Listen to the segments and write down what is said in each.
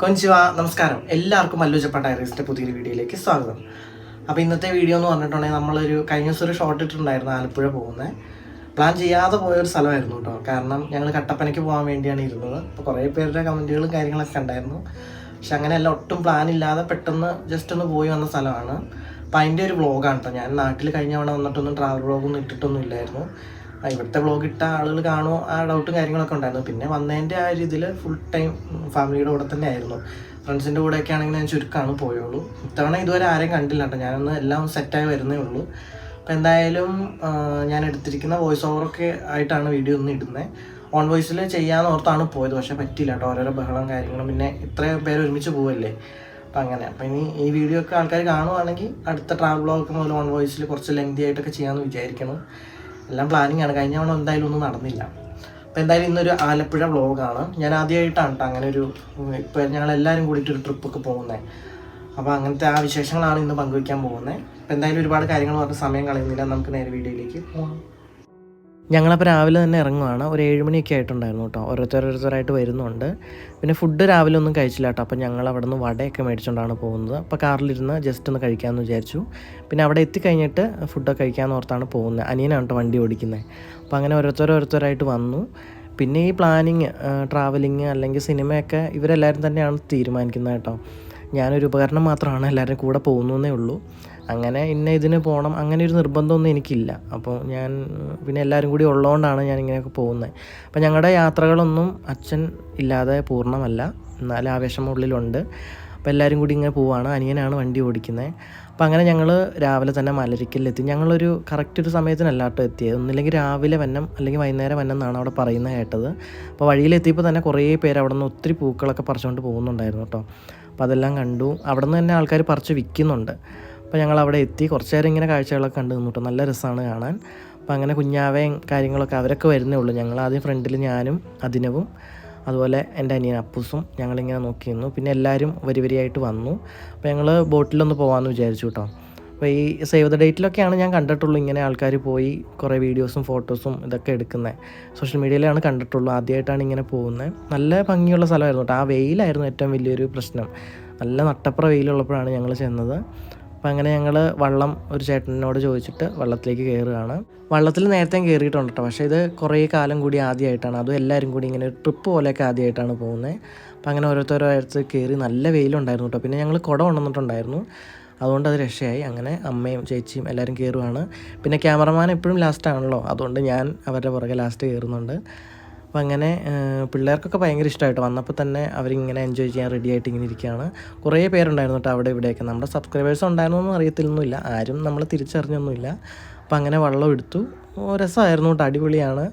കൊഞ്ചിവ നമസ്കാരം. എല്ലാവർക്കും മല്ലു ജപ്പ ഡയറീസിന്റെ പുതിയൊരു വീഡിയോയിലേക്ക് സ്വാഗതം. അപ്പോൾ ഇന്നത്തെ വീഡിയോ എന്ന് പറഞ്ഞിട്ടുണ്ടെങ്കിൽ നമ്മളൊരു കഴിഞ്ഞ ദിവസം ഒരു ഷോർട്ട് ഇട്ടിട്ടുണ്ടായിരുന്നു ആലപ്പുഴ പോകുന്നത് പ്ലാൻ ചെയ്യാതെ പോയൊരു സ്ഥലമായിരുന്നു കേട്ടോ കാരണം ഞങ്ങൾ കട്ടപ്പനയ്ക്ക് പോകാൻ വേണ്ടിയാണ് ഇരുന്നത്. അപ്പോൾ കുറേ പേരുടെ കമന്റുകളും കാര്യങ്ങളൊക്കെ ഉണ്ടായിരുന്നു. പക്ഷെ അങ്ങനെയല്ല ഒട്ടും പ്ലാൻ ഇല്ലാതെ പെട്ടെന്ന് ജസ്റ്റ് ഒന്ന് പോയി വന്ന സ്ഥലമാണ്. അപ്പോൾ അതിന്റെ ഒരു വ്ളോഗാണ് കേട്ടോ ഞാൻ നാട്ടിൽ കഴിഞ്ഞ വന്നിട്ടൊന്നും ട്രാവൽ വ്ളോഗൊന്നും ഇട്ടിട്ടൊന്നും ഇല്ലായിരുന്നു. ഇവിടുത്തെ വ്ളോഗ് ഇട്ട ആളുകൾ കാണുമോ? ആ ഡൗട്ടും കാര്യങ്ങളൊക്കെ ഉണ്ടായിരുന്നു. പിന്നെ വന്നതിന്റെ ആ ഇതിൽ ഫുൾ ടൈം ഫാമിലിയുടെ കൂടെ തന്നെ ആയിരുന്നു. ഫ്രണ്ട്സിന്റെ കൂടെയൊക്കെ ആണെങ്കിൽ ഞാൻ ചുരുക്കമാണ് പോയുള്ളൂ. ഇത്തവണ ഇതുവരെ ആരെയും കണ്ടില്ല കേട്ടോ. ഞാനൊന്ന് എല്ലാം സെറ്റായി വരുന്നേ ഉള്ളൂ. അപ്പോൾ എന്തായാലും ഞാൻ എടുത്തിരിക്കുന്ന വോയിസ് ഓവറൊക്കെ ആയിട്ടാണ് വീഡിയോ ഒന്ന് ഇടുന്നത് ഓൺ വോയിസിൽ ചെയ്യാമെന്ന് ഓർത്താണ് പോയത്. പക്ഷേ പറ്റില്ല കേട്ടോ. ഓരോരോ ബഹളം കാര്യങ്ങളും. പിന്നെ ഇത്രയും പേര് ഒരുമിച്ച് പോവല്ലേ? അപ്പം അങ്ങനെ. അപ്പം ഇനി ഈ വീഡിയോ ഒക്കെ ആൾക്കാർ കാണുവാണെങ്കിൽ അടുത്ത ട്രാവൽ ബ്ലോഗ് മുതൽ ഓൺ വോയിസിൽ കുറച്ച് ലെങ്തി ആയിട്ടൊക്കെ ചെയ്യാമെന്ന് വിചാരിക്കണം എല്ലാം പ്ലാനിങ് ആണ്. കഴിഞ്ഞ തവണ എന്തായാലും ഒന്നും നടന്നില്ല. അപ്പോൾ എന്തായാലും ഇന്നൊരു ആലപ്പുഴ വ്ളോഗാണ് ഞാൻ ആദ്യമായിട്ടാണ് കേട്ടോ അങ്ങനെ ഒരു ഇപ്പോൾ ഞങ്ങളെല്ലാവരും കൂടിയിട്ട് ഒരു ട്രിപ്പൊക്കെ പോകുന്നത് അപ്പോൾ അങ്ങനത്തെ ആ വിശേഷങ്ങളാണ് ഇന്ന് പങ്കുവയ്ക്കാൻ പോകുന്നത് അപ്പോൾ എന്തായാലും ഒരുപാട് കാര്യങ്ങൾ പറഞ്ഞ് സമയം കളയുന്നില്ല. നമുക്ക് നേരെ വീഡിയോയിലേക്ക് പോകാം ഞങ്ങളപ്പോൾ രാവിലെ തന്നെ ഇറങ്ങുവാണ്. ഒരു ഏഴ് മണിയൊക്കെ ആയിട്ടുണ്ടായിരുന്നു കേട്ടോ. ഓരോരുത്തരോരുത്തരായിട്ട് വരുന്നുണ്ട്. പിന്നെ ഫുഡ് രാവിലെ ഒന്നും കഴിച്ചില്ല കേട്ടോ. അപ്പോൾ ഞങ്ങൾ അവിടെ നിന്ന് വടയൊക്കെ മേടിച്ചുകൊണ്ടാണ് പോകുന്നത്. അപ്പോൾ കാറിലിരുന്ന് ജസ്റ്റ് ഒന്ന് കഴിക്കാമെന്ന് വിചാരിച്ചു. പിന്നെ അവിടെ എത്തിക്കഴിഞ്ഞിട്ട് ഫുഡൊക്കെ കഴിക്കാമെന്ന് ഓർത്താണ് പോകുന്നത്. അനിയനാണ് കേട്ടോ വണ്ടി ഓടിക്കുന്നത് അപ്പോൾ അങ്ങനെ ഓരോരുത്തരോരോരുത്തരായിട്ട് വന്നു. പിന്നെ ഈ പ്ലാനിങ് ട്രാവലിങ് അല്ലെങ്കിൽ സിനിമയൊക്കെ ഇവരെല്ലാവരും തന്നെയാണ് തീരുമാനിക്കുന്നത് കേട്ടോ. ഞാനൊരു ഉപകരണം മാത്രമാണ് എല്ലാവരും കൂടെ പോകുന്നതേ ഉള്ളൂ. അങ്ങനെ ഇന്ന ഇതിന് പോകണം അങ്ങനെ ഒരു നിർബന്ധമൊന്നും എനിക്കില്ല. അപ്പോൾ ഞാൻ പിന്നെ എല്ലാവരും കൂടി ഉള്ളതുകൊണ്ടാണ് ഞാൻ ഇങ്ങനെയൊക്കെ പോകുന്നത് അപ്പം ഞങ്ങളുടെ യാത്രകളൊന്നും അച്ഛൻ ഇല്ലാതെ പൂർണമല്ല. എന്നാലും ആവേശം ഉള്ളിലുണ്ട് അപ്പോൾ എല്ലാവരും കൂടി ഇങ്ങനെ പോവാണ്. അനിയനാണ് വണ്ടി ഓടിക്കുന്നത് അപ്പോൾ അങ്ങനെ ഞങ്ങൾ രാവിലെ തന്നെ മലരിക്കലിലെത്തി. ഞങ്ങളൊരു കറക്റ്റ് ഒരു സമയത്തിനല്ല കേട്ടോ എത്തിയത്. ഒന്നില്ലെങ്കിൽ രാവിലെ വന്നം അല്ലെങ്കിൽ വൈകുന്നേരം വന്നം എന്നാണ് അവിടെ പറയുന്നത് കേട്ടത്. അപ്പോൾ വഴിയിലെത്തിയപ്പോൾ തന്നെ കുറേ പേര് അവിടെ നിന്ന് ഒത്തിരി പൂക്കളൊക്കെ പറിച്ചുകൊണ്ട് പോകുന്നുണ്ടായിരുന്നു കേട്ടോ. അപ്പോൾ അതെല്ലാം കണ്ടു. അവിടെ നിന്ന് തന്നെ ആൾക്കാർ പറിച്ച് വിൽക്കുന്നുണ്ട് അപ്പോൾ ഞങ്ങൾ അവിടെ എത്തി. കുറച്ച് നേരം ഇങ്ങനെ കാഴ്ചകളൊക്കെ കണ്ടു നിന്നു നല്ല രസമാണ് കാണാൻ. അപ്പോൾ അങ്ങനെ കുഞ്ഞാവേയും കാര്യങ്ങളൊക്കെ അവരൊക്കെ വരുന്നേ ഉള്ളൂ. ഞങ്ങൾ ആദ്യം ഫ്രണ്ടിൽ ഞാനും അതിനവും അതുപോലെ എന്റെ അനിയൻ അപ്പൂസും ഞങ്ങളിങ്ങനെ നോക്കി പിന്നെ എല്ലാവരും വരി വരിയായിട്ട് വന്നു. അപ്പോൾ ഞങ്ങൾ ബോട്ടിലൊന്ന് പോകാമെന്ന് വിചാരിച്ചു കേട്ടോ അപ്പോൾ ഈ സേവ് ദ ഡേറ്റിലൊക്കെയാണ് ഞാൻ കണ്ടിട്ടുള്ളൂ ഇങ്ങനെ ആൾക്കാർ പോയി കുറേ വീഡിയോസും ഫോട്ടോസും ഇതൊക്കെ എടുക്കുന്നത് സോഷ്യൽ മീഡിയയിലാണ് കണ്ടിട്ടുള്ളൂ ആദ്യമായിട്ടാണ് ഇങ്ങനെ പോകുന്നത് നല്ല ഭംഗിയുള്ള സ്ഥലമായിരുന്നു കേട്ടോ ആ വെയിലായിരുന്നു ഏറ്റവും വലിയൊരു പ്രശ്നം. നല്ല നട്ടപ്ര വെയിലുള്ളപ്പോഴാണ് ഞങ്ങൾ ചെന്നത്. അപ്പോൾ അങ്ങനെ ഞങ്ങൾ വള്ളം ഒരു ചേട്ടനോട് ചോദിച്ചിട്ട് വള്ളത്തിലേക്ക് കയറുകയാണ്. വള്ളത്തിൽ നേരത്തെ കയറിയിട്ടുണ്ട് കേട്ടോ പക്ഷേ ഇത് കുറേ കാലം കൂടി ആദ്യമായിട്ടാണ്. അതും എല്ലാവരും കൂടി ഇങ്ങനെ ഒരു ട്രിപ്പ് പോലെയൊക്കെ ആദ്യമായിട്ടാണ് പോകുന്നത്. അപ്പോൾ അങ്ങനെ ഓരോരുത്തരോ അടുത്ത് കയറി നല്ല വെയിലുണ്ടായിരുന്നു കേട്ടോ. പിന്നെ ഞങ്ങൾ കുട കൊണ്ടുവന്നിട്ടുണ്ടായിരുന്നു അതുകൊണ്ട് അത് രക്ഷയായി. അങ്ങനെ അമ്മയും ചേച്ചിയും എല്ലാവരും കയറുവാണ്. പിന്നെ ക്യാമറമാൻ എപ്പോഴും ലാസ്റ്റ് ആണല്ലോ. അതുകൊണ്ട് ഞാൻ അവരുടെ പുറകെ ലാസ്റ്റ് കയറുന്നുണ്ട്. അപ്പോൾ അങ്ങനെ പിള്ളേർക്കൊക്കെ ഭയങ്കര ഇഷ്ടമായിട്ട് വന്നപ്പോൾ തന്നെ അവരിങ്ങനെ എൻജോയ് ചെയ്യാൻ റെഡി ആയിട്ട് ഇങ്ങനെ ഇരിക്കുകയാണ് കുറേ പേരുണ്ടായിരുന്നു കേട്ടോ അവിടെ ഇവിടെയൊക്കെ. നമ്മുടെ സബ്സ്ക്രൈബേഴ്സ് ഉണ്ടായിരുന്നൊന്നും അറിയത്തില്ലൊന്നുമില്ല. ആരും നമ്മൾ തിരിച്ചറിഞ്ഞൊന്നുമില്ല. അപ്പോൾ അങ്ങനെ വെള്ളം എടുത്തു. രസമായിരുന്നു കേട്ടോ അടിപൊളിയാണ്.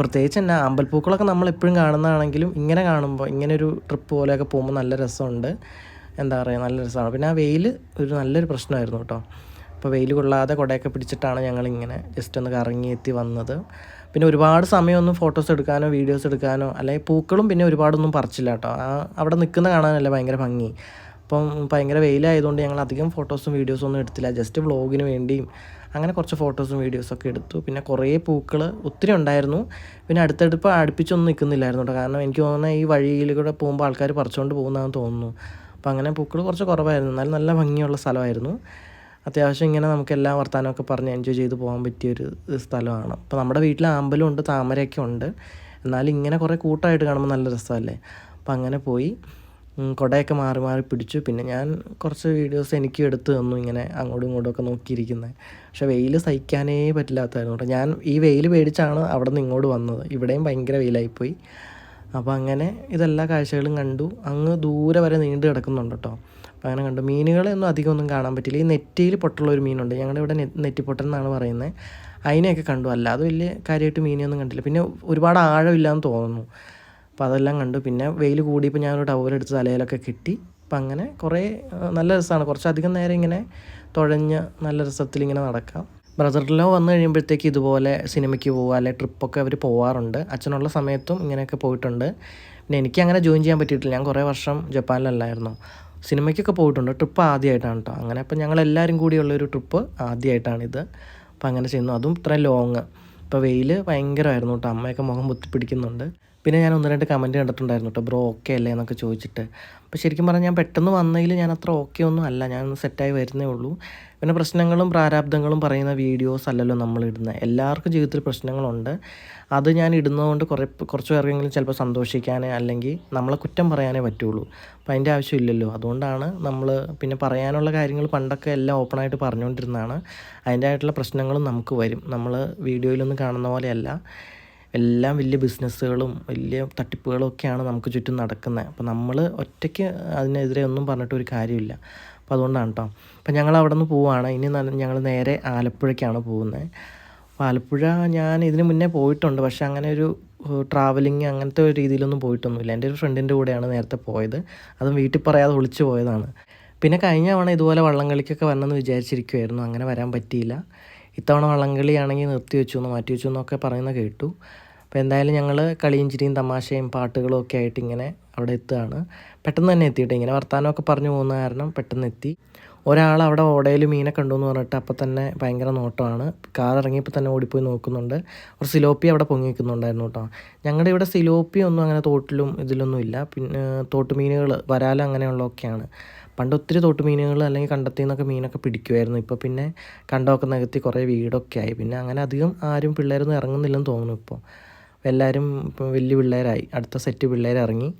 പ്രത്യേകിച്ച് തന്നെ അമ്പൽപ്പൂക്കളൊക്കെ നമ്മൾ എപ്പോഴും കാണുന്നതാണെങ്കിലും ഇങ്ങനെ കാണുമ്പോൾ ഇങ്ങനെ ഒരു ട്രിപ്പ് പോലെയൊക്കെ പോകുമ്പോൾ നല്ല രസമുണ്ട്. എന്താ പറയുക നല്ല രസമാണ്. പിന്നെ ആ വെയിൽ ഒരു നല്ലൊരു പ്രശ്നമായിരുന്നു കേട്ടോ അപ്പോൾ വെയിൽ കൊള്ളാതെ കുടയൊക്കെ പിടിച്ചിട്ടാണ് ഞങ്ങളിങ്ങനെ ജസ്റ്റ് ഒന്ന് കറങ്ങി എത്തി വന്നത്. പിന്നെ ഒരുപാട് സമയമൊന്നും ഫോട്ടോസ് എടുക്കാനോ വീഡിയോസ് എടുക്കാനോ അല്ലെങ്കിൽ പൂക്കളും പിന്നെ ഒരുപാടൊന്നും പറിച്ചില്ല കേട്ടോ. ആ അവിടെ നിൽക്കുന്ന കാണാനല്ല ഭയങ്കര ഭംഗി. അപ്പം ഭയങ്കര വെയിലായതുകൊണ്ട് ഞങ്ങൾ അധികം ഫോട്ടോസും വീഡിയോസും ഒന്നും എടുത്തില്ല. ജസ്റ്റ് വ്ളോഗിന് വേണ്ടിയും അങ്ങനെ കുറച്ച് ഫോട്ടോസും വീഡിയോസൊക്കെ എടുത്തു. പിന്നെ കുറേ പൂക്കൾ ഒത്തിരി ഉണ്ടായിരുന്നു. പിന്നെ അടുത്തടുപ്പ് അടുപ്പിച്ചൊന്നും നിൽക്കുന്നില്ലായിരുന്നു കേട്ടോ. കാരണം എനിക്ക് തോന്നുന്നത് ഈ വഴിയിൽ കൂടെ പോകുമ്പോൾ ആൾക്കാർ പറിച്ചുകൊണ്ട് പോകുന്നതാണെന്ന് തോന്നുന്നു. അപ്പം അങ്ങനെ പൂക്കൾ കുറച്ച് കുറവായിരുന്നു. എന്നാലും നല്ല ഭംഗിയുള്ള സ്ഥലമായിരുന്നു. അത്യാവശ്യം ഇങ്ങനെ നമുക്ക് എല്ലാ വർത്തമാനമൊക്കെ പറഞ്ഞ് എൻജോയ് ചെയ്ത് പോകാൻ പറ്റിയൊരു സ്ഥലമാണ്. അപ്പോൾ നമ്മുടെ വീട്ടിൽ ആമ്പലും ഉണ്ട് താമരയൊക്കെ ഉണ്ട്. എന്നാലും ഇങ്ങനെ കുറേ കൂട്ടമായിട്ട് കാണുമ്പോൾ നല്ല രസമല്ലേ? അപ്പോൾ അങ്ങനെ പോയി. കൊടയൊക്കെ മാറി മാറി പിടിച്ചു. പിന്നെ ഞാൻ കുറച്ച് വീഡിയോസ് എനിക്ക് എടുത്ത് തന്നു ഇങ്ങനെ അങ്ങോട്ടും ഇങ്ങോട്ടും ഒക്കെ നോക്കിയിരിക്കുന്നത് പക്ഷേ വെയിൽ സഹിക്കാനേ പറ്റില്ലാത്തായിരുന്നു കേട്ടോ. ഞാൻ ഈ വെയിൽ പേടിച്ചാണ് അവിടെ നിന്ന് ഇങ്ങോട്ട് വന്നത്. ഇവിടെയും ഭയങ്കര വെയിലായിപ്പോയി. അപ്പോൾ അങ്ങനെ ഇതെല്ലാ കാഴ്ചകളും കണ്ടു. അങ്ങ് ദൂരെ വരെ നീണ്ടു കിടക്കുന്നുണ്ട് കേട്ടോ അപ്പോൾ അങ്ങനെ കണ്ടു. മീനുകളെയൊന്നും അധികം ഒന്നും കാണാൻ പറ്റില്ല. ഈ നെറ്റിയിൽ പൊട്ടുള്ള ഒരു മീനുണ്ട്. ഞങ്ങളുടെ ഇവിടെ നെറ്റിപ്പൊട്ടൻ എന്നാണ് പറയുന്നത് അതിനെയൊക്കെ കണ്ടു. അല്ലാതെ വലിയ കാര്യമായിട്ട് മീനെയൊന്നും കണ്ടില്ല. പിന്നെ ഒരുപാട് ആഴമില്ലാന്ന് തോന്നുന്നു. അപ്പോൾ അതെല്ലാം കണ്ടു. പിന്നെ വെയിൽ കൂടിയപ്പോൾ ഞാനൊരു ടവലെടുത്ത് തലയിലൊക്കെ കിട്ടി. അപ്പം അങ്ങനെ കുറേ നല്ല രസമാണ് കുറച്ചധികം നേരം ഇങ്ങനെ തുഴഞ്ഞ് നല്ല രസത്തിൽ ഇങ്ങനെ നടക്കാം. ബ്രദറിലോ വന്നു കഴിയുമ്പോഴത്തേക്ക് ഇതുപോലെ സിനിമയ്ക്ക് പോകുക അല്ലെങ്കിൽ ട്രിപ്പൊക്കെ അവർ പോവാറുണ്ട്. അച്ഛനുള്ള സമയത്തും ഇങ്ങനെയൊക്കെ പോയിട്ടുണ്ട്. പിന്നെ എനിക്ക് അങ്ങനെ ജോയിൻ ചെയ്യാൻ പറ്റിയിട്ടില്ല. ഞാൻ കുറേ വർഷം ജപ്പാനിലല്ലായിരുന്നു. സിനിമയ്ക്കൊക്കെ പോയിട്ടുണ്ട്. ട്രിപ്പ് ആദ്യമായിട്ടാണ് കേട്ടോ അങ്ങനെ അപ്പം ഞങ്ങൾ എല്ലാവരും കൂടിയുള്ളൊരു ട്രിപ്പ് ആദ്യമായിട്ടാണിത്. അപ്പം അങ്ങനെ ചെയ്യുന്നു. അതും ഇത്ര ലോങ് ഇപ്പോൾ വെയിൽ ഭയങ്കരമായിരുന്നു കേട്ടോ അമ്മയൊക്കെ മുഖം പൊത്തിപ്പിടിക്കുന്നുണ്ട്. പിന്നെ ഞാൻ ഒന്ന് രണ്ട് കമന്റ് കണ്ടിട്ടുണ്ടായിരുന്നു കേട്ടോ ബ്രോ ഓക്കെ അല്ലേ? എന്നൊക്കെ ചോദിച്ചിട്ട്. അപ്പോൾ ശരിക്കും പറഞ്ഞാൽ ഞാൻ പെട്ടെന്ന് വന്നതിൽ ഞാൻ അത്ര ഓക്കെ ഒന്നും അല്ല. ഞാൻ സെറ്റായി വരുന്നേ ഉള്ളൂ. പിന്നെ പ്രശ്നങ്ങളും പ്രാരാബ്ദങ്ങളും പറയുന്ന വീഡിയോസ് അല്ലല്ലോ നമ്മൾ ഇടുന്നത് എല്ലാവർക്കും ജീവിതത്തിൽ പ്രശ്നങ്ങളുണ്ട്. അത് ഞാൻ ഇടുന്നതുകൊണ്ട് കുറേ കുറച്ച് പേർക്കെങ്കിലും ചിലപ്പോൾ സന്തോഷിക്കാനേ അല്ലെങ്കിൽ നമ്മളെ കുറ്റം പറയാനേ പറ്റുള്ളൂ. അപ്പോൾ അതിന്റെ ആവശ്യമില്ലല്ലോ. അതുകൊണ്ടാണ് നമ്മൾ പിന്നെ പറയാനുള്ള കാര്യങ്ങൾ പണ്ടൊക്കെ എല്ലാം ഓപ്പണായിട്ട് പറഞ്ഞുകൊണ്ടിരുന്നതാണ് അതിന്റെ ആയിട്ടുള്ള പ്രശ്നങ്ങളും നമുക്ക് വരും. നമ്മൾ വീഡിയോയിലൊന്നും കാണുന്ന പോലെയല്ല എല്ലാം വലിയ ബിസിനസ്സുകളും വലിയ തട്ടിപ്പുകളൊക്കെയാണ് നമുക്ക് ചുറ്റും നടക്കുന്നത്. അപ്പോൾ നമ്മൾ ഒറ്റയ്ക്ക് അതിനെതിരെ ഒന്നും പറഞ്ഞിട്ട് ഒരു കാര്യമില്ല. അപ്പോൾ അതുകൊണ്ടാണ് കേട്ടോ അപ്പോൾ ഞങ്ങൾ അവിടെ നിന്ന് പോവുകയാണ് ഇനി ഞങ്ങൾ നേരെ ആലപ്പുഴയ്ക്കാണ് പോകുന്നത്. അപ്പോൾ ആലപ്പുഴ ഞാൻ ഇതിന് മുന്നേ പോയിട്ടുണ്ട്. പക്ഷേ അങ്ങനെ ഒരു ട്രാവലിങ് അങ്ങനത്തെ ഒരു രീതിയിലൊന്നും പോയിട്ടൊന്നുമില്ല. എന്റെ ഒരു ഫ്രണ്ടിന്റെ കൂടെയാണ് നേരത്തെ പോയത്. അതും വീട്ടിൽ പറയാതെ ഒളിച്ചു പോയതാണ്. പിന്നെ കഴിഞ്ഞ തവണ ഇതുപോലെ വള്ളം കളിക്കൊക്കെ വരണമെന്ന് വിചാരിച്ചിരിക്കുമായിരുന്നു അങ്ങനെ വരാൻ പറ്റിയില്ല. ഇത്തവണ വള്ളംകളിയാണെങ്കിൽ നിർത്തി വെച്ചു എന്ന് മാറ്റി വെച്ചു എന്നൊക്കെ പറയുന്ന കേട്ടു. അപ്പോൾ എന്തായാലും ഞങ്ങൾ കളിയും ചിരിയും തമാശയും പാട്ടുകളും ഒക്കെ ആയിട്ട് ഇങ്ങനെ അവിടെ എത്തുകയാണ്. പെട്ടെന്ന് തന്നെ എത്തിയിട്ട് ഇങ്ങനെ വർത്തമാനമൊക്കെ പറഞ്ഞു പോകുന്ന കാരണം പെട്ടെന്ന് എത്തി. ഒരാൾ അവിടെ ഓടയിൽ മീനെ കണ്ടു എന്ന് പറഞ്ഞിട്ട് അപ്പോൾ തന്നെ ഭയങ്കര നോട്ടമാണ്. കാർ ഇറങ്ങിയപ്പോൾ തന്നെ ഓടിപ്പോയി നോക്കുന്നുണ്ട്. ഒരു സിലോപ്പി അവിടെ പൊങ്ങി നിൽക്കുന്നുണ്ടായിരുന്നു കേട്ടോ. ഞങ്ങളുടെ ഇവിടെ സിലോപ്പി ഒന്നും അങ്ങനെ തോട്ടിലും ഇതിലൊന്നും ഇല്ല. പിന്നെ തോട്ട് മീനുകൾ വരാല അങ്ങനെയുള്ളതൊക്കെയാണ്. പണ്ട് ഒത്തിരി തോട്ട് മീനുകൾ അല്ലെങ്കിൽ കണ്ടത്തിൽ നിന്നൊക്കെ മീനൊക്കെ പിടിക്കുമായിരുന്നു ഇപ്പോൾ പിന്നെ കണ്ടമൊക്കെ നികത്തി കുറേ വീടൊക്കെ ആയി. പിന്നെ അങ്ങനെ അധികം ആരും പിള്ളേരൊന്നും ഇറങ്ങുന്നില്ലെന്ന് തോന്നുന്നു ഇപ്പോൾ എല്ലാവരും വലിയ പിള്ളേരായി. അടുത്ത സെറ്റ് പിള്ളേർ ഇറങ്ങി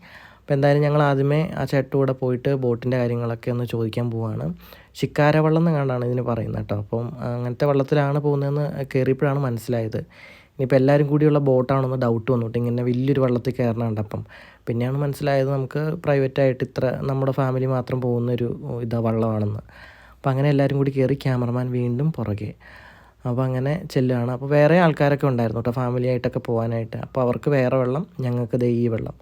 അപ്പോൾ എന്തായാലും ഞങ്ങൾ ആദ്യമേ ആ ചേട്ടന്റെ കൂടെ പോയിട്ട് ബോട്ടിന്റെ കാര്യങ്ങളൊക്കെ ഒന്ന് ചോദിക്കാൻ പോവാണ്. ശിക്കാര വള്ളം എന്ന് കണ്ടാണ് ഇതിന് പറയുന്നത് കേട്ടോ. അപ്പം അങ്ങനത്തെ വള്ളത്തിലാണ് പോകുന്നതെന്ന് കയറിയപ്പോഴാണ് മനസ്സിലായത്. ഇനിയിപ്പോൾ എല്ലാവരും കൂടിയുള്ള ബോട്ടാണെന്ന് ഡൗട്ട് വന്നിട്ട് ഇങ്ങനെ വലിയൊരു വള്ളത്തിൽ കയറണുണ്ട് അപ്പം പിന്നെയാണ് മനസ്സിലായത് നമുക്ക് പ്രൈവറ്റായിട്ട് ഇത്ര നമ്മുടെ ഫാമിലി മാത്രം പോകുന്നൊരു ഇതാ വള്ളമാണെന്ന്. അപ്പോൾ അങ്ങനെ എല്ലാവരും കൂടി കയറി ക്യാമറമാൻ വീണ്ടും പുറകെ. അപ്പോൾ അങ്ങനെ ചെല്ലുകയാണ് അപ്പോൾ വേറെ ആൾക്കാരൊക്കെ ഉണ്ടായിരുന്നു കേട്ടോ ഫാമിലി ആയിട്ടൊക്കെ പോകാനായിട്ട് അപ്പോൾ അവർക്ക് വേറെ വെള്ളം ഞങ്ങൾക്ക് ദേ ഈ വെള്ളം.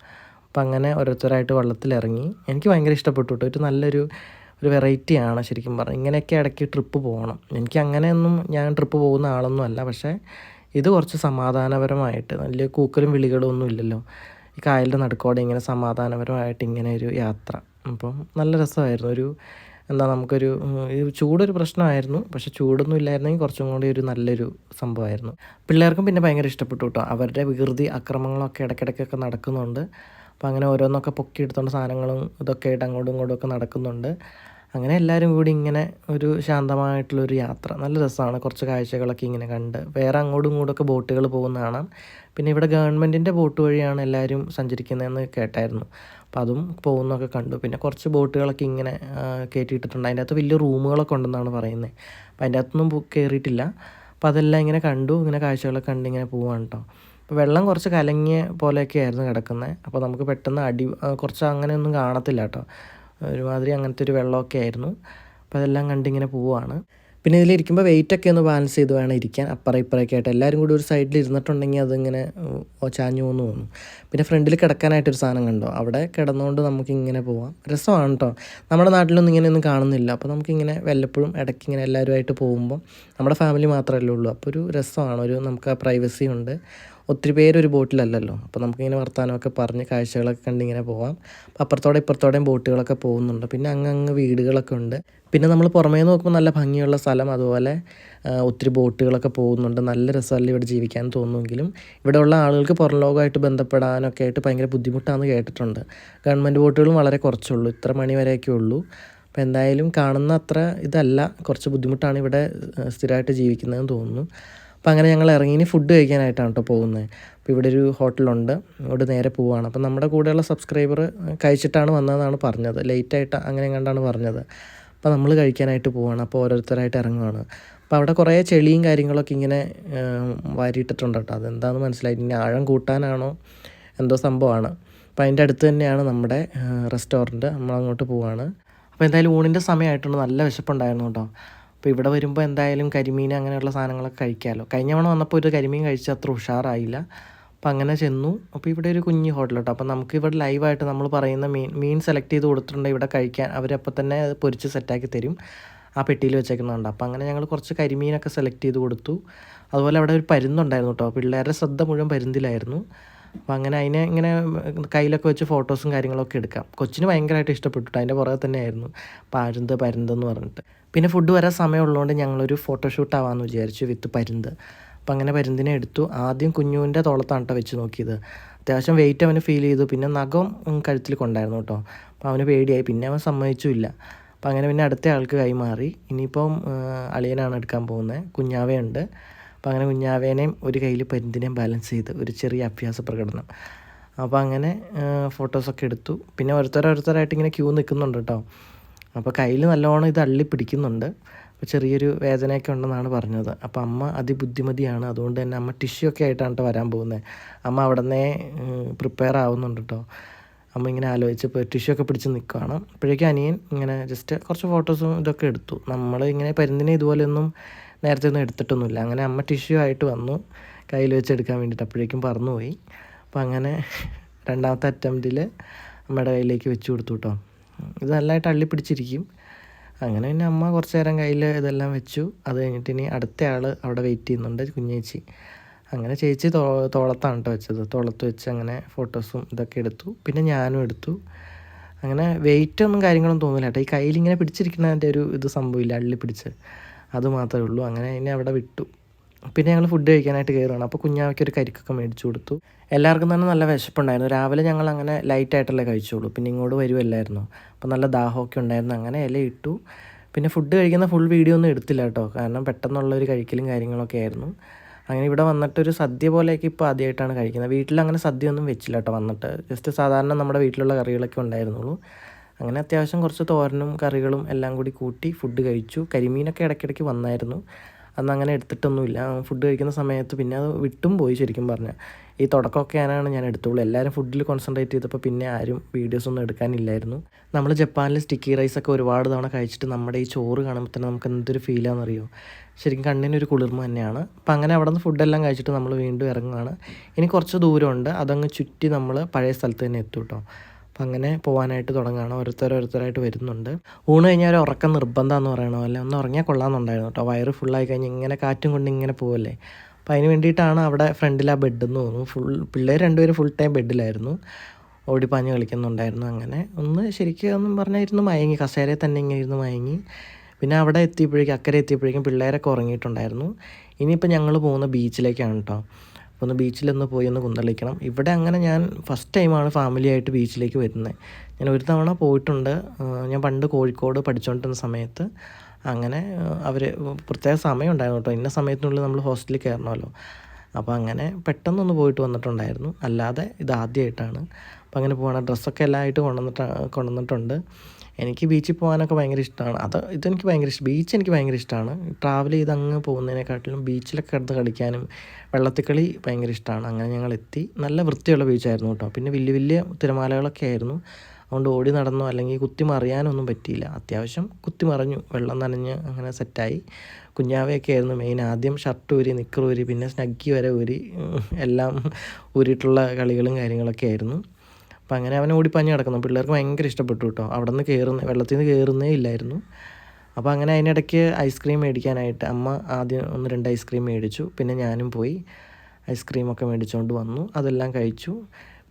അപ്പം അങ്ങനെ ഓരോരുത്തരായിട്ട് വെള്ളത്തിലിറങ്ങി. എനിക്ക് ഭയങ്കര ഇഷ്ടപ്പെട്ടു കേട്ടോ ഒരു നല്ലൊരു ഒരു വെറൈറ്റിയാണ് ശരിക്കും പറഞ്ഞാൽ ഇങ്ങനെയൊക്കെ ഇടയ്ക്ക് ട്രിപ്പ് പോകണം എനിക്ക് അങ്ങനെയൊന്നും ഞാൻ ട്രിപ്പ് പോകുന്ന ആളൊന്നും അല്ല. പക്ഷേ ഇത് കുറച്ച് സമാധാനപരമായിട്ട്. നല്ല കൂക്കലും വിളികളും ഒന്നും ഇല്ലല്ലോ. ഈ കായലിന്റെ നടുക്കോടെ ഇങ്ങനെ സമാധാനപരമായിട്ട് ഇങ്ങനെ ഒരു യാത്ര. അപ്പം നല്ല രസമായിരുന്നു. ഒരു എന്താ നമുക്കൊരു ചൂടൊരു പ്രശ്നമായിരുന്നു. പക്ഷെ ചൂടൊന്നും ഇല്ലായിരുന്നെങ്കിൽ കുറച്ചും കൂടി ഒരു നല്ലൊരു സംഭവമായിരുന്നു. പിള്ളേർക്കും പിന്നെ ഭയങ്കര ഇഷ്ടപ്പെട്ടു കേട്ടോ. അവരുടെ വികൃതി അക്രമങ്ങളൊക്കെ ഇടയ്ക്കിടയ്ക്കൊക്കെ നടക്കുന്നുണ്ട്. അപ്പോൾ അങ്ങനെ ഓരോന്നൊക്കെ പൊക്കി എടുത്തുകൊണ്ട് സാധനങ്ങളും ഇതൊക്കെ ആയിട്ട് അങ്ങോട്ടും ഇങ്ങോട്ടും ഒക്കെ നടക്കുന്നുണ്ട്. അങ്ങനെ എല്ലാവരും കൂടി ഇങ്ങനെ ഒരു ശാന്തമായിട്ടുള്ളൊരു യാത്ര. നല്ല രസമാണ്. കുറച്ച് കാഴ്ചകളൊക്കെ ഇങ്ങനെ കണ്ട്. വേറെ അങ്ങോട്ടും ഇങ്ങോട്ടൊക്കെ ബോട്ടുകൾ പോകുന്ന കാണാം. പിന്നെ ഇവിടെ ഗവൺമെന്റിന്റെ ബോട്ട് വഴിയാണ് എല്ലാവരും സഞ്ചരിക്കുന്നതെന്ന് കേട്ടായിരുന്നു. അപ്പോൾ അതും പോകുന്നതൊക്കെ കണ്ടു. പിന്നെ കുറച്ച് ബോട്ടുകളൊക്കെ ഇങ്ങനെ കയറ്റിയിട്ടിട്ടുണ്ട് അതിന്റെ അകത്ത് വലിയ റൂമുകളൊക്കെ ഉണ്ടെന്നാണ് പറയുന്നത്. അപ്പോൾ അതിന്റെ അകത്തൊന്നും കയറിയിട്ടില്ല അപ്പോൾ അതെല്ലാം ഇങ്ങനെ കണ്ടു. ഇങ്ങനെ കാഴ്ചകളൊക്കെ കണ്ട് ഇങ്ങനെ പോവാണ് കേട്ടോ അപ്പോൾ വെള്ളം കുറച്ച് കലങ്ങിയ പോലെയൊക്കെ ആയിരുന്നു കിടക്കുന്നത്. അപ്പോൾ നമുക്ക് പെട്ടെന്ന് അടി കുറച്ച് അങ്ങനെയൊന്നും കാണത്തില്ല കേട്ടോ ഒരുമാതിരി അങ്ങനത്തെ ഒരു വെള്ളമൊക്കെ ആയിരുന്നു. അപ്പോൾ അതെല്ലാം കണ്ടിങ്ങനെ പോവുകയാണ് പിന്നെ ഇതിലിരിക്കുമ്പോൾ വെയിറ്റൊക്കെ ഒന്ന് ബാലൻസ് ചെയ്ത് വേണം ഇരിക്കാൻ. അപ്പുറം ഇപ്പുറമൊക്കെ ആയിട്ട് എല്ലാവരും കൂടി ഒരു സൈഡിൽ ഇരുന്നിട്ടുണ്ടെങ്കിൽ അതിങ്ങനെ ചാഞ്ഞു പോകുന്നു തോന്നും. പിന്നെ ഫ്രണ്ടിൽ കിടക്കാനായിട്ടൊരു സാധനം കണ്ടോ? അവിടെ കിടന്നുകൊണ്ട് നമുക്ക് ഇങ്ങനെ പോവാം. രസമാണ് കേട്ടോ നമ്മുടെ നാട്ടിലൊന്നും ഇങ്ങനെയൊന്നും കാണുന്നില്ല. അപ്പോൾ നമുക്കിങ്ങനെ വല്ലപ്പോഴും ഇടയ്ക്ക് ഇങ്ങനെ എല്ലാവരുമായിട്ട് പോകുമ്പോൾ നമ്മുടെ ഫാമിലി മാത്രമല്ലേ ഉള്ളൂ. അപ്പോൾ ഒരു രസമാണ്. ഒരു നമുക്ക് ആ പ്രൈവസി ഉണ്ട്. ഒത്തിരി പേര് ഒരു ബോട്ടിലല്ലല്ലോ. അപ്പോൾ നമുക്കിങ്ങനെ വർത്തമാനമൊക്കെ പറഞ്ഞ് കാഴ്ചകളൊക്കെ കണ്ടിങ്ങനെ പോവാം. അപ്പുറത്തോടെ ഇപ്പുറത്തോടെയും ബോട്ടുകളൊക്കെ പോകുന്നുണ്ട്. പിന്നെ അങ്ങ് അങ്ങ് വീടുകളൊക്കെ ഉണ്ട്. പിന്നെ നമ്മൾ പുറമേ നോക്കുമ്പോൾ നല്ല ഭംഗിയുള്ള സ്ഥലം. അതുപോലെ ഒത്തിരി ബോട്ടുകളൊക്കെ പോകുന്നുണ്ട്. നല്ല രസമല്ല ഇവിടെ ജീവിക്കാൻ തോന്നുമെങ്കിലും. ഇവിടെ ഉള്ള ആളുകൾക്ക് പുറം ലോകമായിട്ട് ബന്ധപ്പെടാനൊക്കെ ആയിട്ട് ഭയങ്കര ബുദ്ധിമുട്ടാണെന്ന് കേട്ടിട്ടുണ്ട്. ഗവൺമെന്റ് ബോട്ടുകളും വളരെ കുറച്ചുള്ളൂ. ഇത്ര മണി വരെയൊക്കെ ഉള്ളൂ. അപ്പോൾ എന്തായാലും കാണുന്ന അത്ര ഇതല്ല. കുറച്ച് ബുദ്ധിമുട്ടാണ് ഇവിടെ സ്ഥിരമായിട്ട് ജീവിക്കുന്നതെന്ന് തോന്നുന്നു. അപ്പോൾ അങ്ങനെ ഞങ്ങൾ ഇറങ്ങി. ഫുഡ് കഴിക്കാനായിട്ടാണ് കേട്ടോ പോകുന്നത്. അപ്പോൾ ഇവിടെ ഒരു ഹോട്ടലുണ്ട് ഇവിടെ നേരെ പോവുകയാണ് അപ്പോൾ നമ്മുടെ കൂടെയുള്ള സബ്സ്ക്രൈബർ കഴിച്ചിട്ടാണ് വന്നതെന്നാണ് പറഞ്ഞത്. ലേറ്റായിട്ട് അങ്ങനെ കണ്ടാണ് പറഞ്ഞത്. അപ്പോൾ നമ്മൾ കഴിക്കാനായിട്ട് പോവുകയാണ് അപ്പോൾ ഓരോരുത്തരായിട്ട് ഇറങ്ങുകയാണ് അപ്പോൾ അവിടെ കുറേ ചെളിയും കാര്യങ്ങളൊക്കെ ഇങ്ങനെ വാരിയിട്ടിട്ടുണ്ട് കേട്ടോ അതെന്താണെന്ന് മനസ്സിലായി ഇനി ആഴം കൂട്ടാനാണോ എന്തോ സംഭവമാണ്. അപ്പോൾ അതിന്റെ അടുത്ത് തന്നെയാണ് നമ്മുടെ റെസ്റ്റോറന്റ് നമ്മളങ്ങോട്ട് പോവുകയാണ് അപ്പോൾ എന്തായാലും ഊണിന്റെ സമയമായിട്ടുണ്ട്. നല്ല വിശപ്പുണ്ടായിരുന്നു കേട്ടോ അപ്പോൾ ഇവിടെ വരുമ്പോൾ എന്തായാലും കരിമീൻ അങ്ങനെയുള്ള സാധനങ്ങളൊക്കെ കഴിക്കാമല്ലോ. കഴിഞ്ഞ തവണ വന്നപ്പോൾ ഒരു കരിമീൻ കഴിച്ച് അത്ര ഉഷാറായില്ല. അപ്പോൾ അങ്ങനെ ചെന്നു. അപ്പോൾ ഇവിടെ ഒരു കുഞ്ഞ് ഹോട്ടൽ കേട്ടോ അപ്പോൾ നമുക്ക് ഇവിടെ ലൈവായിട്ട് നമ്മൾ പറയുന്ന മീൻ മീൻ സെലക്ട് ചെയ്ത് കൊടുത്തിട്ടുണ്ട് ഇവിടെ കഴിക്കാൻ. അവരപ്പോൾ തന്നെ പൊരിച്ച് സെറ്റാക്കി തരും. ആ പെട്ടിയിൽ വെച്ചേക്കുന്നുണ്ട് അപ്പോൾ അങ്ങനെ ഞങ്ങൾ കുറച്ച് കരിമീനൊക്കെ സെലക്ട് ചെയ്ത് കൊടുത്തു. അതുപോലെ അവിടെ ഒരു പരുന്നുണ്ടായിരുന്നു കേട്ടോ പിള്ളേരുടെ ശ്രദ്ധ മുഴുവൻ പരുന്തിലായിരുന്നു. അപ്പോൾ അങ്ങനെ അതിനെ ഇങ്ങനെ കയ്യിലൊക്കെ വെച്ച് ഫോട്ടോസും കാര്യങ്ങളൊക്കെ എടുക്കാം. കൊച്ചിന് ഭയങ്കരമായിട്ട് ഇഷ്ടപ്പെട്ടു അതിന്റെ പുറകെ തന്നെയായിരുന്നു പരുന്ത് പരുന്തെന്ന് പറഞ്ഞിട്ട്. പിന്നെ ഫുഡ് വരാൻ സമയമുള്ളതുകൊണ്ട് ഞങ്ങളൊരു ഫോട്ടോഷൂട്ട് ആവാമെന്ന് വിചാരിച്ചു വിത്ത് പരുന്ത്. അപ്പം അങ്ങനെ പരുന്തിനെ എടുത്തു. ആദ്യം കുഞ്ഞുവിന്റെ തോളത്താണ് കേട്ടോ വെച്ച് നോക്കിയത്. അത്യാവശ്യം വെയിറ്റ് അവന് ഫീൽ ചെയ്തു. പിന്നെ നഖം കഴുത്തിൽ കൊണ്ടായിരുന്നു കേട്ടോ അപ്പോൾ അവന് പേടിയായി. പിന്നെ അവൻ സമ്മതിച്ചുമില്ല അപ്പോൾ അങ്ങനെ പിന്നെ അടുത്ത ആൾക്ക് കൈമാറി. ഇനിയിപ്പം അളിയനാണ് എടുക്കാൻ പോകുന്നത്. കുഞ്ഞാവയുണ്ട്. അപ്പോൾ അങ്ങനെ കുഞ്ഞാവേനെയും ഒരു കയ്യിൽ പരുന്തിനെയും ബാലൻസ് ചെയ്ത് ഒരു ചെറിയ അഭ്യാസ പ്രകടനം. അപ്പോൾ അങ്ങനെ ഫോട്ടോസൊക്കെ എടുത്തു. പിന്നെ ഓരോരുത്തരോരോരുത്തരായിട്ട് ഇങ്ങനെ ക്യൂ നിൽക്കുന്നുണ്ട് കേട്ടോ. അപ്പോൾ കയ്യിൽ നല്ലോണം ഇത് അള്ളി പിടിക്കുന്നുണ്ട്. അപ്പോൾ ചെറിയൊരു വേദനയൊക്കെ ഉണ്ടെന്നാണ് പറഞ്ഞത്. അപ്പോൾ അമ്മ അതിബുദ്ധിമതിയാണ്. അതുകൊണ്ട് തന്നെ അമ്മ ടിഷ്യൂ ഒക്കെ ആയിട്ടാണ് വരാൻ പോകുന്നത് അമ്മ അവിടെ നിന്നേ പ്രിപ്പയർ ആവുന്നുണ്ട് കേട്ടോ അമ്മ ഇങ്ങനെ ആലോചിച്ചപ്പോൾ ടിഷ്യൂ ഒക്കെ പിടിച്ച് നിൽക്കുകയാണ് അപ്പോഴേക്കും അനിയൻ ഇങ്ങനെ ജസ്റ്റ് കുറച്ച് ഫോട്ടോസും ഇതൊക്കെ എടുത്തു. നമ്മൾ ഇങ്ങനെ പരുന്തിനെ ഇതുപോലെയൊന്നും നേരത്തെ ഒന്നും എടുത്തിട്ടൊന്നുമില്ല. അങ്ങനെ അമ്മ ടിഷ്യൂ ആയിട്ട് വന്നു. കയ്യിൽ വെച്ച് എടുക്കാൻ വേണ്ടിയിട്ട് അപ്പോഴേക്കും പറന്നുപോയി. അപ്പോൾ അങ്ങനെ രണ്ടാമത്തെ അറ്റംപ്റ്റിൽ അമ്മയുടെ കയ്യിലേക്ക് വെച്ച് കൊടുത്തു കേട്ടോ ഇത് നല്ലതായിട്ട് അള്ളി പിടിച്ചിരിക്കും. അങ്ങനെ പിന്നെ അമ്മ കുറച്ച് നേരം കയ്യിൽ ഇതെല്ലാം വെച്ചു. അത് കഴിഞ്ഞിട്ട് ഇനി അടുത്ത ആൾ അവിടെ വെയിറ്റ് ചെയ്യുന്നുണ്ട് കുഞ്ഞേച്ചി. അങ്ങനെ ചേച്ചി തോ തോളത്താണ് കേട്ടോ വെച്ചത്. തോളത്ത് വെച്ച് അങ്ങനെ ഫോട്ടോസും ഇതൊക്കെ എടുത്തു. പിന്നെ ഞാനും എടുത്തു. അങ്ങനെ വെയിറ്റൊന്നും കാര്യങ്ങളൊന്നും തോന്നില്ല കേട്ടോ ഈ കയ്യിൽ ഇങ്ങനെ പിടിച്ചിരിക്കുന്നതിന്റെ ഒരു ഇത് സംഭവമില്ല അള്ളി പിടിച്ച്. അത് മാത്രമേ ഉള്ളൂ. അങ്ങനെ എന്നെ അവിടെ വിട്ടു. പിന്നെ ഞങ്ങൾ ഫുഡ് കഴിക്കാനായിട്ട് കയറുകയാണ് അപ്പോൾ കുഞ്ഞാവയ്ക്ക് ഒരു കരിക്കൊക്കെ മേടിച്ചു കൊടുത്തു. എല്ലാവർക്കും തന്നെ നല്ല വിശപ്പുണ്ടായിരുന്നു. രാവിലെ ഞങ്ങൾ അങ്ങനെ ലൈറ്റ് ആയിട്ടല്ലേ കഴിച്ചോളൂ പിന്നെ ഇങ്ങോട്ട് വരുമല്ലായിരുന്നു അപ്പോൾ നല്ല ദാഹമൊക്കെ ഉണ്ടായിരുന്നു. അങ്ങനെ ഇല ഇട്ടു. പിന്നെ ഫുഡ് കഴിക്കുന്ന ഫുൾ വീഡിയോ ഒന്നും എടുത്തില്ല കേട്ടോ. കാരണം പെട്ടെന്നുള്ള ഒരു കഴിക്കലും കാര്യങ്ങളൊക്കെ ആയിരുന്നു. അങ്ങനെ ഇവിടെ വന്നിട്ട് ഒരു സദ്യ പോലെയൊക്കെ ഇപ്പോൾ ആദ്യമായിട്ടാണ് കഴിക്കുന്നത്. വീട്ടിൽ അങ്ങനെ സദ്യ ഒന്നും വെച്ചില്ല കേട്ടോ വന്നിട്ട്. ജസ്റ്റ് സാധാരണ നമ്മുടെ വീട്ടിലുള്ള കറികളൊക്കെ ഉണ്ടായിരുന്നുള്ളൂ. അങ്ങനെ അത്യാവശ്യം കുറച്ച് തോരനും കറികളും എല്ലാം കൂടി കൂട്ടി ഫുഡ് കഴിച്ചു. കരിമീനൊക്കെ ഇടയ്ക്കിടയ്ക്ക് വന്നായിരുന്നു. അന്ന് അങ്ങനെ എടുത്തിട്ടൊന്നുമില്ല. ഫുഡ് കഴിക്കുന്ന സമയത്ത് പിന്നെ അത് വിട്ടും പോയി ശരിക്കും പറഞ്ഞാൽ ഈ തുടക്കമൊക്കെ ഞാനാണ് ഞാൻ എടുത്തുള്ളൂ. എല്ലാവരും ഫുഡിൽ കോൺസെൻട്രേറ്റ് ചെയ്തപ്പോൾ പിന്നെ ആരും വീഡിയോസ് ഒന്നും എടുക്കാനില്ലായിരുന്നു. നമ്മൾ ജപ്പാനിൽ സ്റ്റിക്കി റൈസൊക്കെ ഒരുപാട് തവണ കഴിച്ചിട്ട് നമ്മുടെ ഈ ചോറ് കാണുമ്പോൾ തന്നെ നമുക്ക് എന്തൊരു ഫീലാണെന്നറിയോ ശരിക്കും കണ്ണിനൊരു കുളിർമ തന്നെയാണ്. അപ്പം അങ്ങനെ അവിടെ നിന്ന് ഫുഡെല്ലാം കഴിച്ചിട്ട് നമ്മൾ വീണ്ടും ഇറങ്ങുകയാണ് ഇനി കുറച്ച് ദൂരമുണ്ട്. അതങ്ങ് ചുറ്റി നമ്മൾ പഴയ സ്ഥലത്ത് തന്നെ എത്തും കേട്ടോ. അപ്പം അങ്ങനെ പോകാനായിട്ട് തുടങ്ങുകയാണ്. ഓരോരുത്തരോരോരുത്തരായിട്ട് വരുന്നുണ്ട്. ഊണ് കഴിഞ്ഞാൽ ഒരു ഉറക്കം നിർബന്ധമെന്ന് പറയണ പോലെ. ഒന്ന് ഉറങ്ങിയാൽ കൊള്ളാമെന്നുണ്ടായിരുന്നു കേട്ടോ. വയറ് ഫുള്ളായി കഴിഞ്ഞ് ഇങ്ങനെ കാറ്റും കൊണ്ട് ഇങ്ങനെ പോകല്ലേ അപ്പം അതിന് വേണ്ടിയിട്ടാണ് അവിടെ ഫ്രണ്ടിൽ ആ ബെഡ് എന്ന് തോന്നുന്നു. ഫുൾ പിള്ളേർ രണ്ടുപേരും ഫുൾ ടൈം ബെഡിലായിരുന്നു ഓടിപ്പാഞ്ഞ് കളിക്കുന്നുണ്ടായിരുന്നു അങ്ങനെ. ഒന്ന് ശരിക്കും ഒന്നും പറഞ്ഞാൽ ഇരുന്ന് മയങ്ങി. കസേരയിൽ തന്നെ ഇങ്ങനെ ഇരുന്ന് മയങ്ങി. പിന്നെ അവിടെ എത്തിയപ്പോഴേക്കും അക്കരെ എത്തിയപ്പോഴേക്കും പിള്ളേരൊക്കെ ഉറങ്ങിയിട്ടുണ്ടായിരുന്നു. ഇനിയിപ്പോൾ ഞങ്ങൾ പോകുന്ന ബീച്ചിലേക്കാണ് കേട്ടോ. അപ്പോൾ ഒന്ന് ബീച്ചിലൊന്ന് പോയി ഒന്ന് കുന്തളിക്കണം. ഇവിടെ അങ്ങനെ ഞാൻ ഫസ്റ്റ് ടൈമാണ് ഫാമിലിയായിട്ട് ബീച്ചിലേക്ക് വരുന്നത് ഞാൻ ഒരു തവണ പോയിട്ടുണ്ട്. ഞാൻ പണ്ട് കോഴിക്കോട് പഠിച്ചുകൊണ്ടിരുന്ന സമയത്ത്. അങ്ങനെ അവർ പ്രത്യേക സമയം ഉണ്ടായിരുന്നു കേട്ടോ. ഇന്ന സമയത്തിനുള്ളിൽ നമ്മൾ ഹോസ്റ്റലിൽ കയറണമല്ലോ. അപ്പോൾ അങ്ങനെ പെട്ടെന്നൊന്ന് പോയിട്ട് വന്നിട്ടുണ്ടായിരുന്നു. അല്ലാതെ ഇത് ആദ്യമായിട്ടാണ് അപ്പോൾ അങ്ങനെ പോകണം ഡ്രസ്സൊക്കെ എല്ലാമായിട്ട് കൊണ്ടുവന്നിട്ട് കൊണ്ടുവന്നിട്ടുണ്ട്. എനിക്ക് ബീച്ചിൽ പോകാനൊക്കെ ഭയങ്കര ഇഷ്ടമാണ് അത് ഇതെനിക്ക് ഭയങ്കര ഇഷ്ടം ബീച്ച് എനിക്ക് ഭയങ്കര ഇഷ്ടമാണ് ട്രാവൽ ചെയ്ത് അങ്ങ് പോകുന്നതിനെക്കാട്ടിലും ബീച്ചിലൊക്കെ കിടന്ന് കളിക്കാനും വെള്ളത്തിക്കളി ഭയങ്കര ഇഷ്ടമാണ് അങ്ങനെ ഞങ്ങൾ എത്തി. നല്ല വൃത്തിയുള്ള ബീച്ചായിരുന്നു കേട്ടോ. പിന്നെ വലിയ വലിയ തിരമാലകളൊക്കെ ആയിരുന്നു. അതുകൊണ്ട് ഓടി നടന്നോ അല്ലെങ്കിൽ കുത്തി മറിയാനൊന്നും പറ്റിയില്ല. അത്യാവശ്യം കുത്തി മറിഞ്ഞു. വെള്ളം നനഞ്ഞ് അങ്ങനെ സെറ്റായി കുഞ്ഞാവയൊക്കെ ആയിരുന്നു മെയിൻ ആദ്യം ഷർട്ട് ഊരി നിക്കർ ഊരി പിന്നെ സ്നഗ്ഗി വരെ ഊരി എല്ലാം ഊരിയിട്ടുള്ള കളികളും കാര്യങ്ങളൊക്കെ ആയിരുന്നു. അപ്പം അങ്ങനെ അവൻ ഓടിപ്പാഞ്ഞ് കിടക്കുന്നു പിള്ളേർക്ക് ഭയങ്കര ഇഷ്ടപ്പെട്ടു കേട്ടോ. അവിടെ നിന്ന് കയറുന്ന വെള്ളത്തിൽ നിന്ന് കയറുന്നേ ഇല്ലായിരുന്നു. അപ്പോൾ അങ്ങനെ അതിനിടയ്ക്ക് ഐസ്ക്രീം മേടിക്കാനായിട്ട് അമ്മ ആദ്യം ഒന്ന് രണ്ട് ഐസ്ക്രീം മേടിച്ചു. പിന്നെ ഞാനും പോയി ഐസ്ക്രീമൊക്കെ മേടിച്ചുകൊണ്ട് വന്നു. അതെല്ലാം കഴിച്ചു.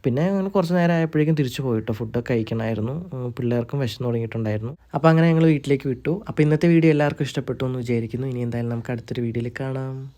പിന്നെ അങ്ങനെ കുറച്ച് നേരം ആയപ്പോഴേക്കും തിരിച്ചു പോയിട്ടോ ഫുഡൊക്കെ കഴിക്കണമായിരുന്നു. പിള്ളേർക്കും വിശന്ന് തുടങ്ങിയിട്ടുണ്ടായിരുന്നു. അപ്പോൾ അങ്ങനെ ഞങ്ങൾ വീട്ടിലേക്ക് വിട്ടു. അപ്പോൾ ഇന്നത്തെ വീഡിയോ എല്ലാവർക്കും ഇഷ്ടപ്പെട്ടു എന്ന് വിചാരിക്കുന്നു. ഇനി എന്തായാലും നമുക്ക് അടുത്തൊരു വീഡിയോയിൽ കാണാം.